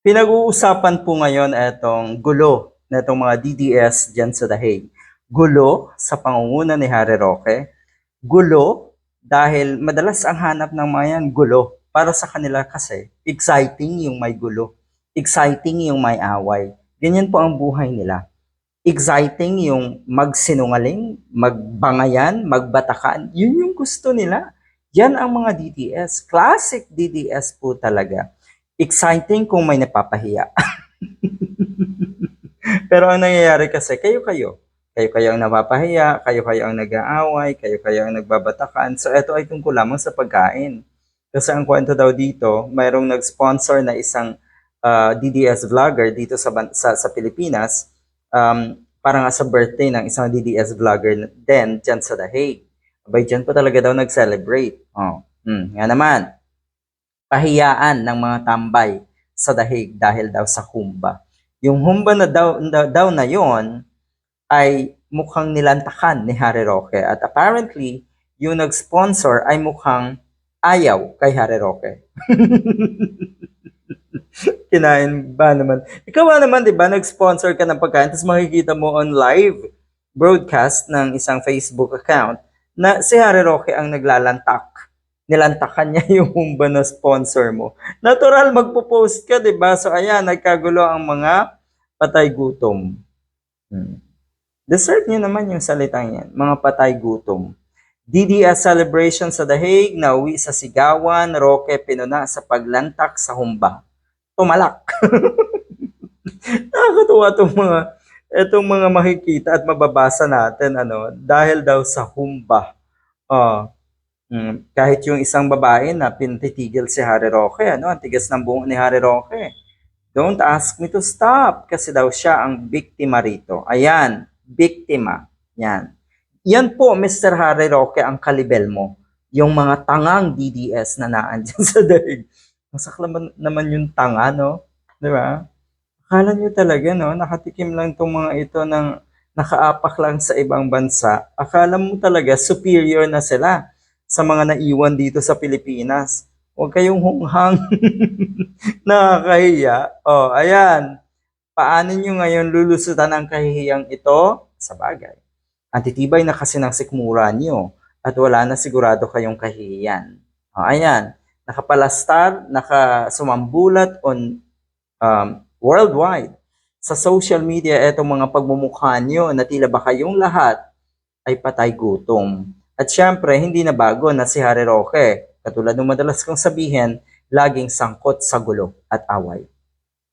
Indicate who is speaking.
Speaker 1: Pinag-uusapan po ngayon itong gulo na itong mga DDS dyan sa Dahig. Gulo sa pangunguna ni Harry Roque. Gulo dahil madalas ang hanap ng mga yan, gulo. Para sa kanila kasi, exciting yung may gulo. Exciting yung may away. Ganyan po ang buhay nila. Exciting yung magsinungaling, magbangayan, magbatakan. Yun yung gusto nila. Yan ang mga DDS. Classic DDS po talaga exciting kung may napapahiya. Pero ang nangyayari kasi, kayo-kayo. Kayo-kayo ang napapahiya, kayo-kayo ang nag-aaway, kayo-kayo ang nagbabatakan. So, ito ay tungkol lamang sa pagkain. Kasi ang kwento daw dito, mayroong nag-sponsor na isang ah, DDS vlogger dito sa, sa, sa Pilipinas, um, para nga sa birthday ng isang DDS vlogger din dyan sa The Hague. Abay, dyan pa talaga daw nag-celebrate. Oh, hmm, nga naman pahiyaan ng mga tambay sa dahig dahil daw sa humba. Yung humba na daw, na, daw na yon ay mukhang nilantakan ni Harry Roque at apparently yung nag-sponsor ay mukhang ayaw kay Harry Roque. Kinain ba naman? Ikaw ba naman, di ba, nag-sponsor ka ng pagkain tapos makikita mo on live broadcast ng isang Facebook account na si Harry Roque ang naglalantak nilantakan niya yung na sponsor mo. Natural, magpo-post ka, di ba? So, ayan, nagkagulo ang mga patay gutom. Hmm. Deserve niyo naman yung salitang yan, mga patay gutom. DDS celebration sa The Hague, nauwi sa Sigawan, Roque pinuna sa paglantak sa humba. Tumalak. Nakakatuwa itong mga, itong mga makikita at mababasa natin, ano, dahil daw sa humba. Ah, Mm, kahit yung isang babae na pinatitigil si Harry Roque, ano, ang tigas ng buhok ni Harry Roque. Don't ask me to stop kasi daw siya ang biktima rito. Ayan, biktima. Yan. Yan po, Mr. Harry Roque, ang kalibel mo. Yung mga tangang DDS na naandyan sa daig. Masakla man- naman yung tanga, no? Di ba? Akala nyo talaga, no? Nakatikim lang itong mga ito ng nakaapak lang sa ibang bansa. Akala mo talaga superior na sila sa mga naiwan dito sa Pilipinas. Huwag kayong hunghang. Nakakahiya. Oh, ayan. Paano nyo ngayon lulusutan ang kahihiyang ito? Sa bagay. Ang titibay na kasi ng sikmura nyo at wala na sigurado kayong kahihiyan. Oh, ayan. Nakapalastar, nakasumambulat on um, worldwide. Sa social media, etong mga pagmumukha nyo na tila ba kayong lahat ay patay gutom. At syempre, hindi na bago na si Harry Roque, katulad ng madalas kong sabihin, laging sangkot sa gulo at away.